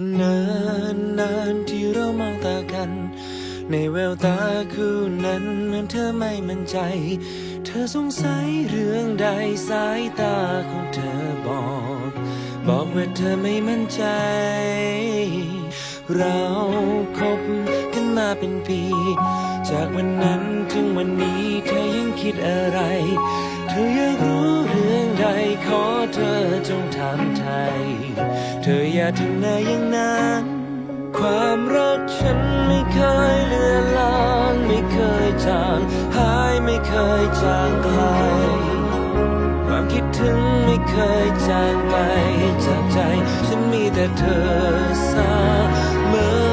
นานนานที่เรามองตากัน ในแววตาคู่นั้นเหมือนเธอไม่มั่นใจ เธอสงสัยเรื่องใดสายตาของเธอบอก บอกว่าเธอไม่มั่นใจ เราคบกันมาเป็นปี จากวันนั้นถึงวันนี้เธอยังคิดอะไร เธออยากรู้เรื่องใดขอเธอจงถามไทย เธออย่าทำหน้าอย่างนั้น ความรักฉันไม่เคยเลือนลางไม่เคยจางหายไม่เคยจางไกล ความคิดถึงไม่เคยจางไปจากใจ ฉันมีแต่เธอเสมอ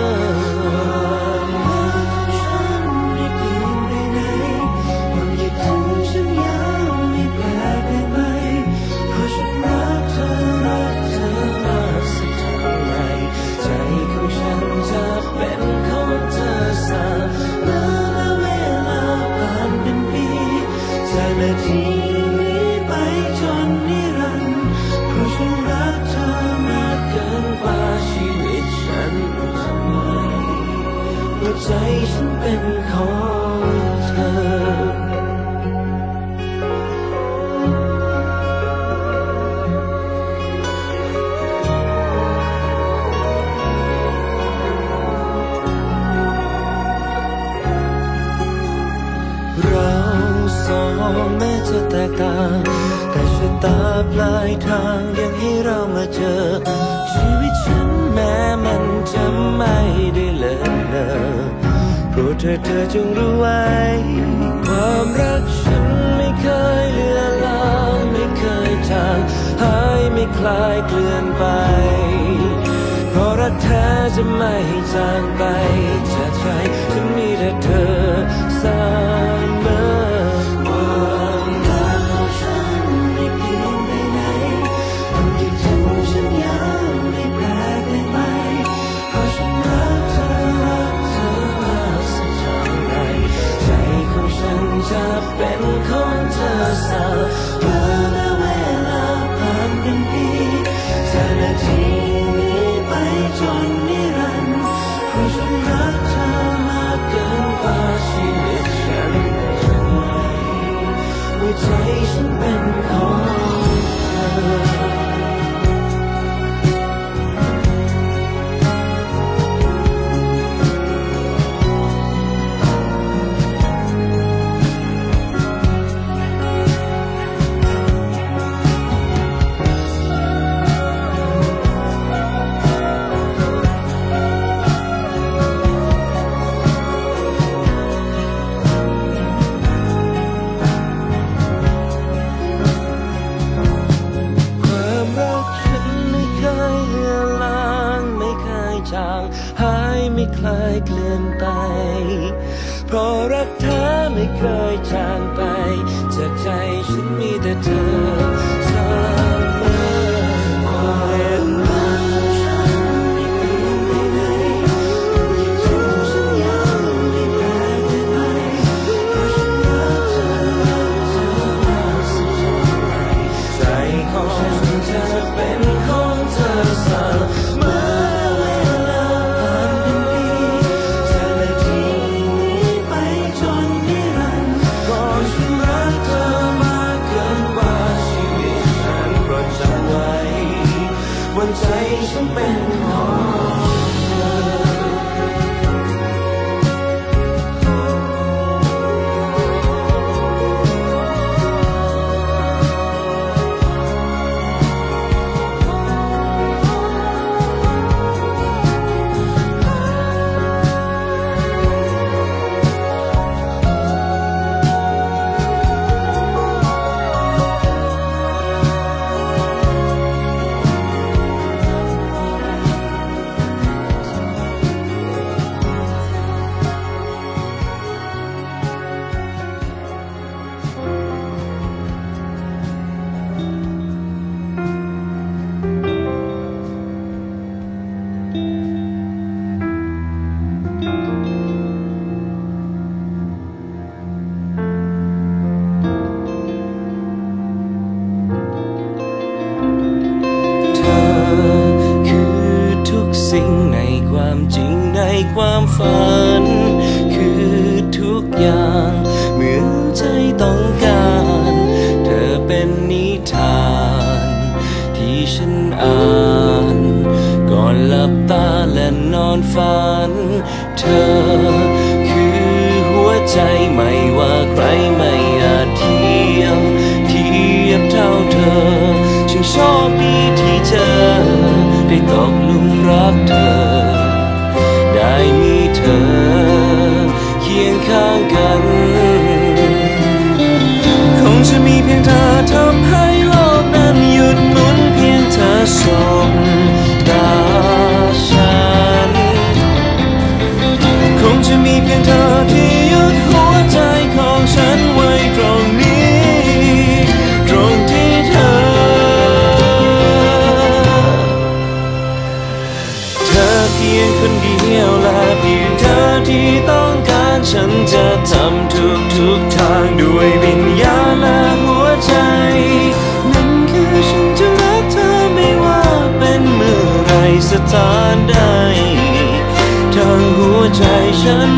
มาเจอ ชีวิตฉันแม้มันจะไม่ได้เลิศเลอโปรดเธอเธอจงรู้ไว้ ความรักฉันไม่เคยเลือนลางไม่เคยจางหายไม่คลายเกลื่อนไป เพราะรักแท้จะไม่จางไปจากใจฉันมีแต่เธอสมอความ เป็นนิทาน ที่ฉันอ่าน ก่อนหลับตาและนอนฝัน เธอคือหัวใจไม่ว่าใครไม่อาจเทียมเทียบเท่าเธอ ฉันชอบดีที่เธอได้ตก พียงคนเดียวและเพียงเธอที่ต้องการฉันจะทำทุกทุกทางด้วยวิญญาณและหัวใจ นั่นคือฉันจะรักเธอไม่ว่าเป็นเมื่อไรสถานใดทางหัวใจฉัน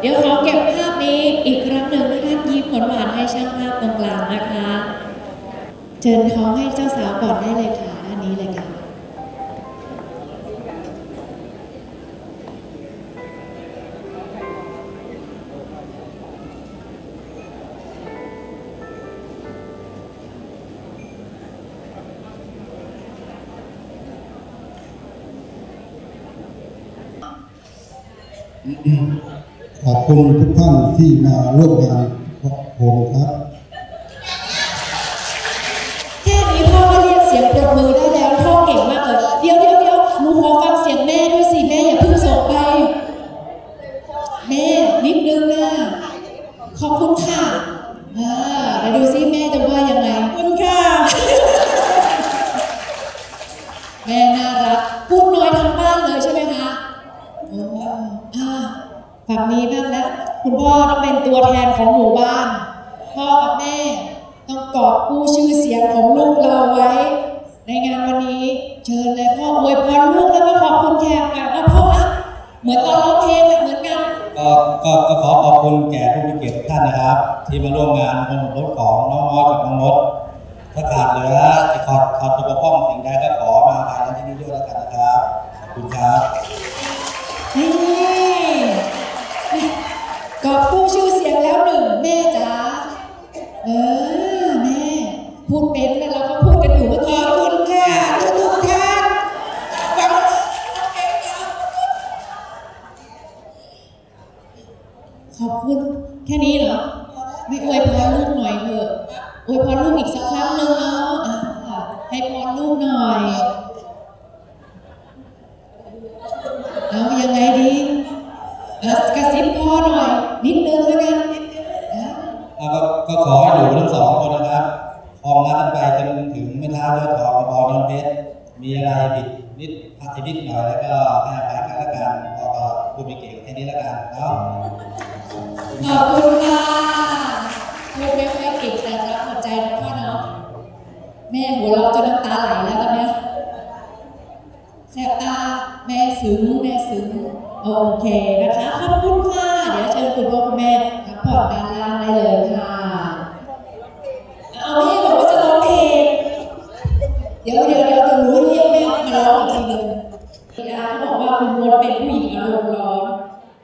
เดี๋ยวขอเก็บภาพนี้อีกครั้งหนึ่งนะคะยิ้มหวานให้ช่างภาพตรงกลางนะคะ เชิญท้องให้เจ้าสาวก่อนได้เลยค่ะ คุณทุกท่านที่มาร่วมงานขอบคุณครับ แทนของหมู่บ้าน พ่อกับแม่ต้องกอบกู้ชื่อเสียงของลูกเราไว้ ในงานวันนี้เชิญเลยพ่ออวยพรลูกแล้วก็ขอบคุณแขกกันเอาพ่ออะเหมือนตอนร้องเพลงอะเหมือนกันก็ก็ก็ขอขอบคุณแก่ผู้มีเกียรติทุกท่านนะครับ ที่มาร่วมงานวันรถของน้องมอสกับน้องมดถ้าขาดเหลือจะขอขอตัวบกพร่องสิ่งใดก็ขอมาภายในที่นี้ด้วยแล้วกันนะครับขอบคุณครับนี่กอบกู้ชื่อเสียง แล้วหนึ่งแม่จ๋าเออแม่พูดเป็นแล้วเราก็พูดกันอยู่เมื่อกี้ขอบคุณค่ะทุกท่านฟังขอบคุณแค่นี้เหรอไม่อวยพรลูกหน่อยเถอะอวยพรลูกอีกสักครั้งหนึ่งเนาะให้พรลูกหน่อย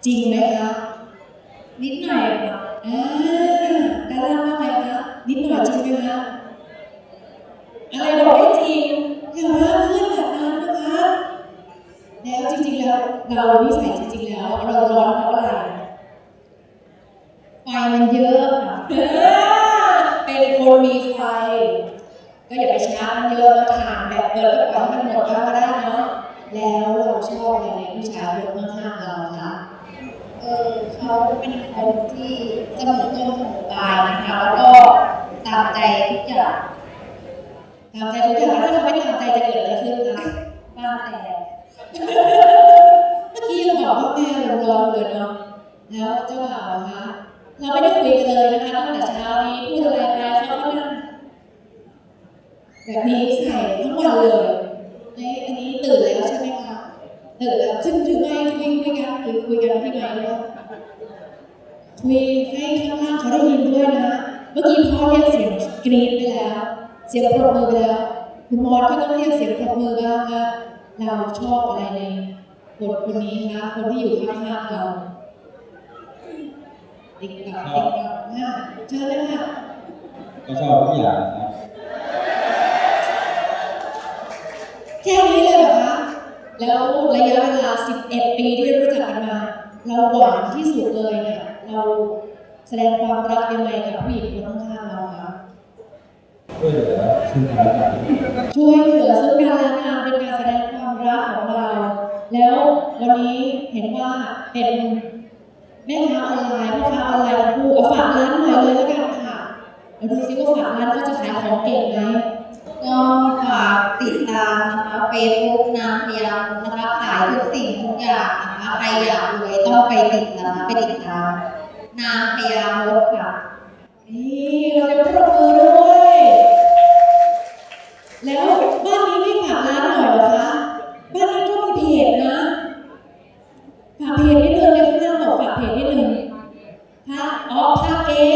จริงไหมคะ นิดหน่อยค่ะอ่าดาราว่าไงคะนิดหน่อยจริงไหมคะ อะไรบอกไม่จริงอย่าว่าเพื่อนแบบนั้นนะคะ แล้วจริงๆแล้วเรานิสัยจริงๆแล้ว เราร้อนเพราะอะไร ไฟมันเยอะค่ะเออเป็นคนมีไฟ ก็อย่าไปชาร์จมันเยอะแล้วทานแบบเปิดกระเป๋าให้มันหมดก็ได้เนาะ แล้วเราชอบอะไรในผู้ชายคนข้างๆเราคะ เออเขาเป็นคนที่เสมอต้นเสมอปลายนะคะ แล้วก็ตามใจทุกอย่าง ตามใจทุกอย่างแล้วถ้าเขาไม่ตามใจจะเกิดอะไรขึ้นคะ บ้างแต่ เมื่อกี้ยังบอกว่าแม่ลมร้อนอยู่เลยเนาะ แล้วเจ้าบ่าวอะคะ เราไม่ได้คุยกันเลยนะคะตั้งแต่เช้านี้พูดอะไรไปเขาก็นั่งแบบนี้ใส่ทั้งวันเลยไอ้อันนี้ตื่นแล้วใช่ไหมคะตื่นแล้วขึ้นถือไมค์คุยคุยกันคุยคุยกันที่ไมค์เลยคุยให้ข้างล่างเขาได้ยินด้วยนะ เมื่อกี้พ่อเรียกเสียงกรี๊ดไปแล้ว เสียงปรบมือไปแล้ว คุณมอสก็ต้องเรียกเสียงปรบมือบ้างว่าเราชอบอะไรในบทคนนี้คะคนที่อยู่ข้างๆเราติ๊กต๊อกติ๊กต๊อกนะเชิญเลยค่ะก็ชอบทุกอย่างนะครับแค่นี้เลยเหรอคะ แล้วระยะเวลา 11 ปีที่รู้จักกันมา เราหวานที่สุดเลยเนี่ย เราแสดงความรักยังไงกับผู้หญิงคนข้างๆเราคะช่วยเหลือซึ่งกันและกันช่วยเหลือซึ่งกันและกันเป็นการแสดงความรักของเรา แล้ววันนี้เห็นว่าเป็น แม่ค้าออนไลน์พ่อค้าออนไลน์ทั้งคู่เอาฝากร้านหน่อยเลยแล้วกันค่ะเดี๋ยวดูซิว่าฝากร้านเขาจะขายของเก่งไหมก็ฝากติดตามนะคะเฟซบุ๊กนางพยามนะคะขายทุกสิ่งทุกอย่างนะคะใครอยากรวยต้องไปติดนะคะไปติดตามนางพยามดค่ะนี่เราจะปรบมือด้วย แล้วบ้านนี้ไม่ฝากร้านหน่อยเหรอคะบ้านนี้ก็มีเพจนะฝากเพจนิด ระอ๋อพระเก๊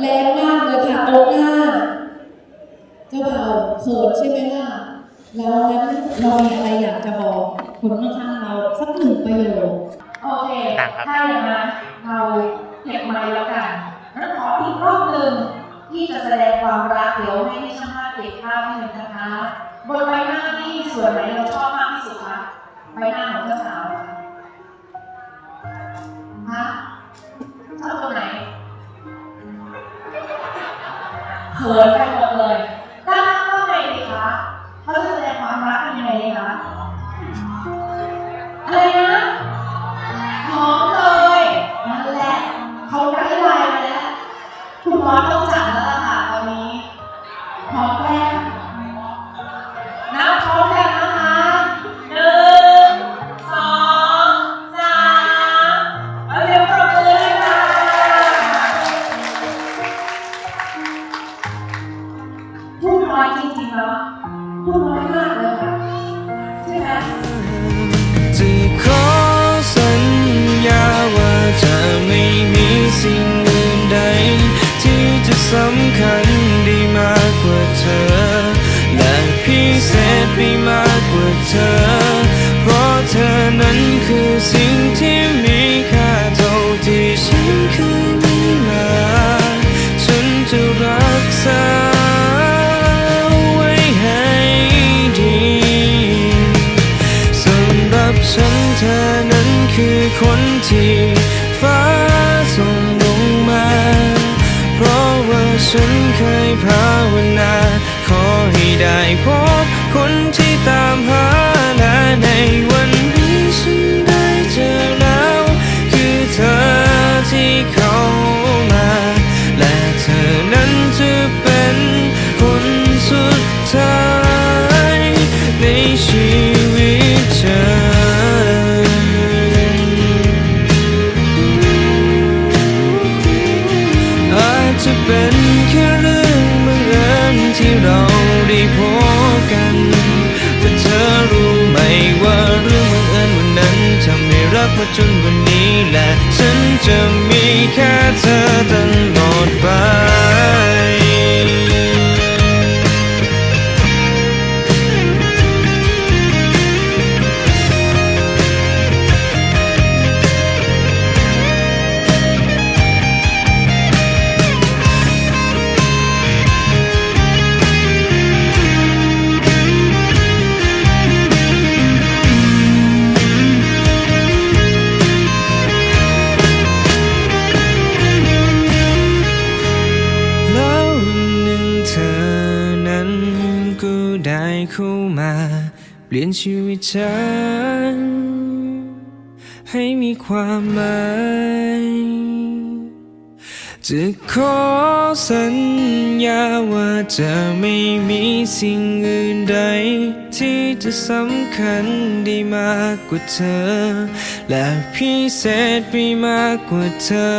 แรงมากเลยค่ะโต๊ะหน้าเจ้าบ่าวเขินใช่ไหมล่ะแล้วงั้นเรามีอะไรอยากจะบอกคนข้างๆเราสักหนึ่งประโยคโอเค ถ้าอย่างนั้นเราเก็บไม้แล้วกันแล้วขออีกรอบหนึ่งที่จะแสดงความรักเดี๋ยวให้ช่างภาพเก็บภาพให้หนึ่งนะคะ บนใบหน้านี่ส่วนไหนเราชอบมากที่สุดคะใบหน้าของเจ้าสาวเหรอฮะ ชอบตรงไหนเขินกันหมดเลยด้านหน้าว่าไงดีคะเขาจะแสดงความรักยังไงดีคะอะไรนะหอมเลยนั่นแหละเขาไกด์ไลายมาแล้วคุณหมอต้อง ฉันเคยภาวนา ขอให้ได้พบคนที่ตามหาและในวันนี้ฉันได้เจอแล้ว คือเธอที่เข้ามา และเธอนั้นจะเป็นคนสุดท้ายในชีวิตฉัน รักมาจนวันนี้และ ฉันจะมีแค่เธอตลอดไป ฉัน ให้มีความหมายจะขอสัญญาว่าจะไม่มีสิ่งอื่นใด ที่จะสำคัญได้มากกว่าเธอ และพิเศษไปมากกว่าเธอ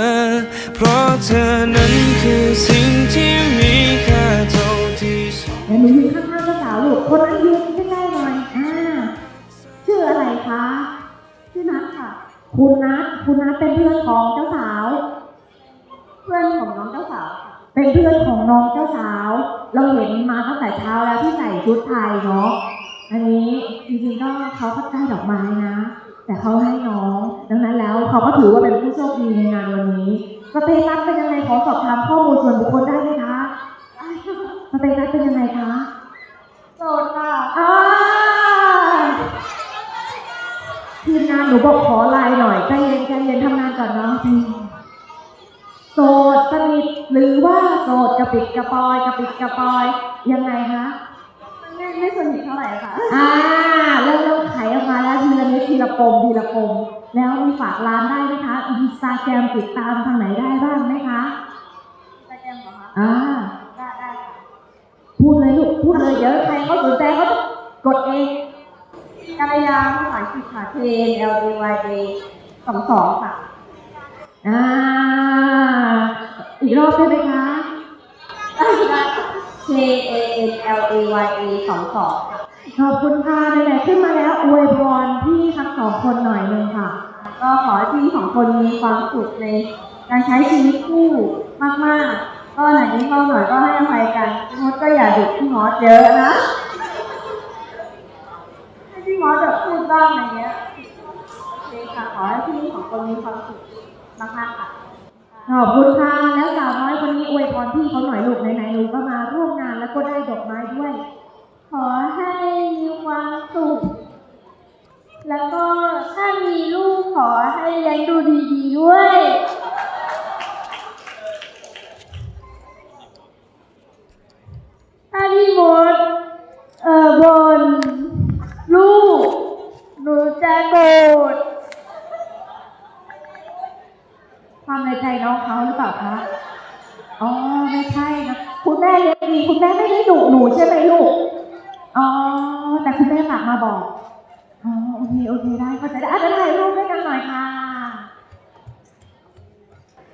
เพราะเธอนั้นคือสิ่งที่มีค่าเท่าที่ฉันเดี๋ยวหนูยืนข้างๆเจ้าสาวลูกคนนั้นยืน คะชื่อนัทค่ะ คุณนัทคุณนัทเป็นเพื่อนของเจ้าสาว เพื่อนของน้องเจ้าสาวเป็นเพื่อนของน้องเจ้าสาว เราเห็นมาตั้งแต่เช้าแล้วที่ใส่ชุดไทยเนาะอันนี้จริงๆก็เขาก็ได้ดอกไม้นะ แต่เขาให้น้อง ดังนั้นแล้วเขาก็ถือว่าเป็นผู้โชคดีในงานวันนี้สเตตัสเป็นยังไงขอสอบถามข้อมูลส่วนบุคคลได้ไหมคะสเตตัสเป็นยังไงคะโสดค่ะอ่า ทีมงานหนูบอกขอไลน์หน่อยใจเย็นใจเย็นทำงานก่อนเนาะจริงโสดสนิทหรือว่าโสดกระปิดกระปอยกระปิดกระปอยยังไงคะไม่ไม่สนิทเท่าไหร่ค่ะอ่าเริ่มเริ่มขายออกมาแล้วทีละนิดทีละปมทีละปมแล้วมีฝากร้านได้ไหมคะอินสตาแกรมติดตามทางไหนได้บ้างไหมคะสแกนเหรอคะอ่าได้ได้ค่ะพูดเลยลูกพูดเลยเดี๋ยวใครเขาสนใจเขาจะกดเอง กายาภาษาอังกฤษค่ะ K L A Y A สองสองค่ะ อ่า อีกรอบได้ไหมคะ K A N L A Y A สองสองค่ะ ขอบคุณค่ะไหนๆขึ้นมาแล้วอวยพรพี่ทั้งสองคนหน่อยหนึงค่ะ ก็ขอให้พี่สองคนมีความสุขในการใช้ชีวิตคู่มากๆ ก็ไหนนิดหน่อยก็ให้อภัยกันพี่มดก็อย่าดุพี่มอสเยอะนะให้พี่ มอสแบบพูดบ้างอะไรเงี้ยโอเคค่ะขอให้พี่สองคนมีความสุขมากๆค่ะขอบคุณค่ะแล้วสาวน้อยคนนี้อวยพรพี่เขาหน่อยลูกไหนๆหนูก็มาร่วมงานแล้วก็ได้ดอกไม้ด้วย ขอให้มีความสุข แล้วก็ถ้ามีลูกขอให้เลี้ยงดูดีๆด้วยถ้าพี่มดเอ่อบน จะโกรธความในใจน้องเขาหรือเปล่าคะ อ๋อไม่ใช่นะ คุณแม่เลี้ยงดีคุณแม่ไม่ได้ดุหนูใช่ไหมลูก อ๋อ แต่คุณแม่ฝากมาบอก อ๋อโอเคโอเคได้เข้าใจได้อะเดี๋ยวถ่ายรูปด้วยกันหน่อยค่ะ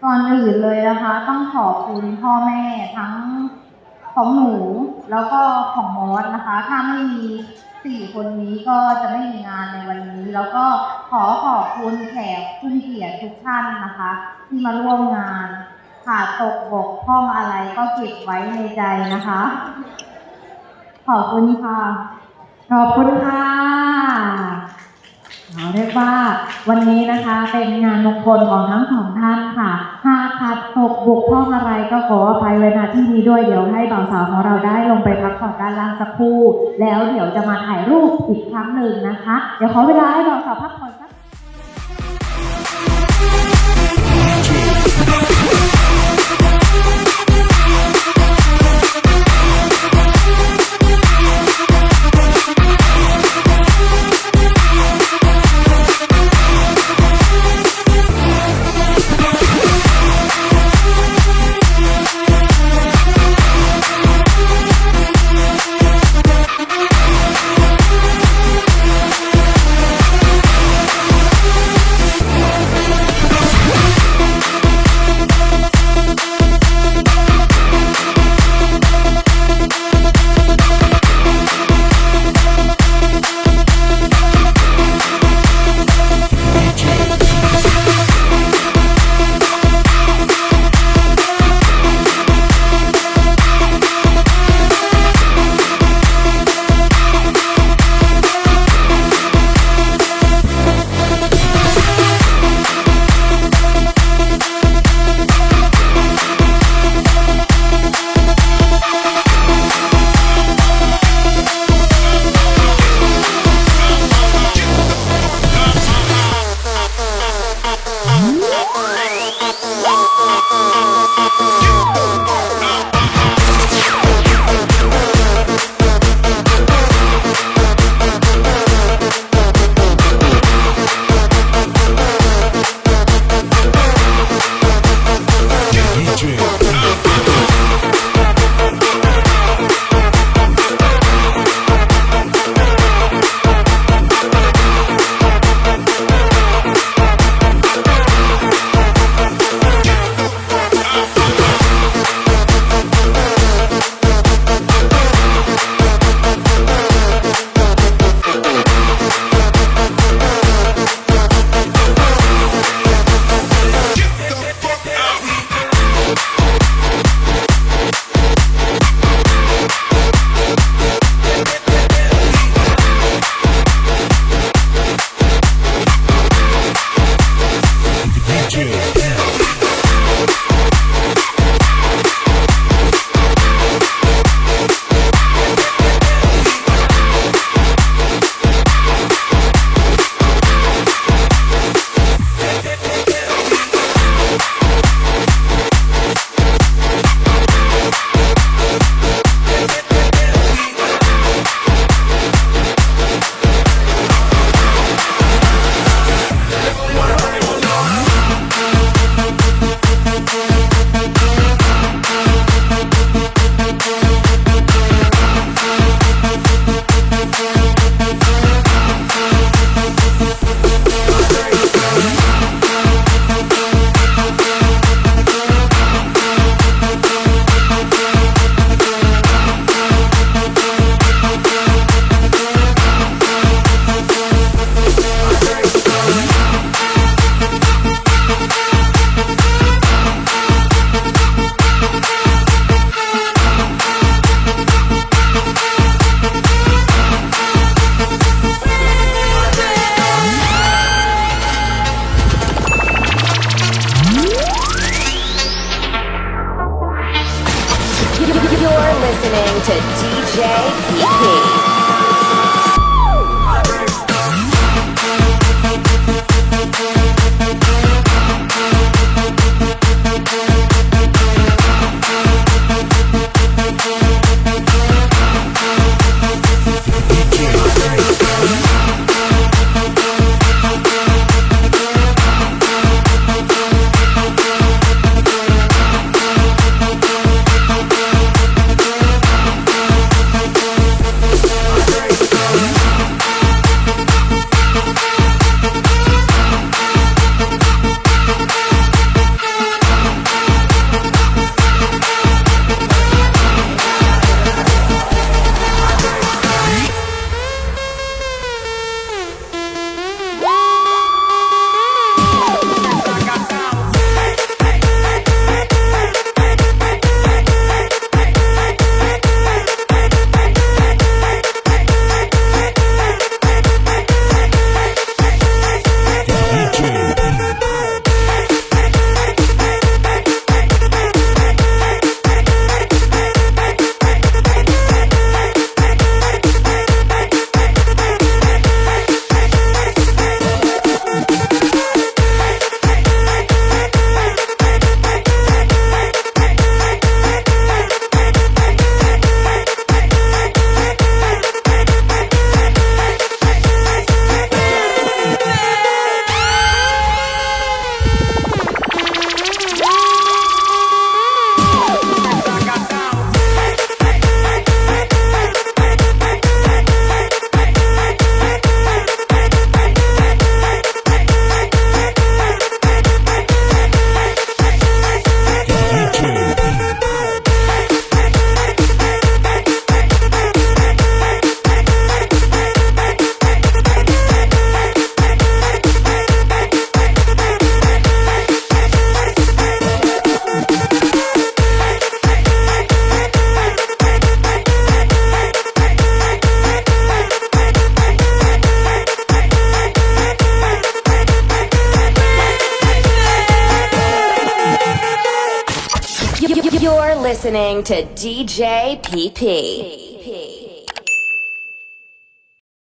ก่อนอื่นเลยนะคะ ต้องขอบคุณพ่อแม่ทั้งของหนูแล้วก็ของมอสนะคะ ถ้าไม่มี สี่คนนี้ก็จะไม่มีงานในวันนี้ แล้วก็ขอขอบคุณแขกผู้มีเกียรติทุกท่านนะคะ ที่มาร่วมงานขาดตกบกพร่องอะไรก็เก็บไว้ในใจนะคะ ขอบคุณค่ะ ขอบคุณค่ะ เอาเรียกว่าวันนี้นะคะเป็นงานมงคลของทั้งสองท่านค่ะหากขาดตกบกพร่องอะไรก็ขออภัยไว้ณที่นี้ด้วยเดี๋ยวให้บ่าวสาวของเราได้ลงไปพักผ่อนด้านล่างสักครู่ แล้วเดี๋ยวจะมาถ่ายรูปอีกครั้งหนึ่งนะคะ เดี๋ยวขอเวลาให้บ่าวสาวพักผ่อน DJ PP. Listening to DJ PP.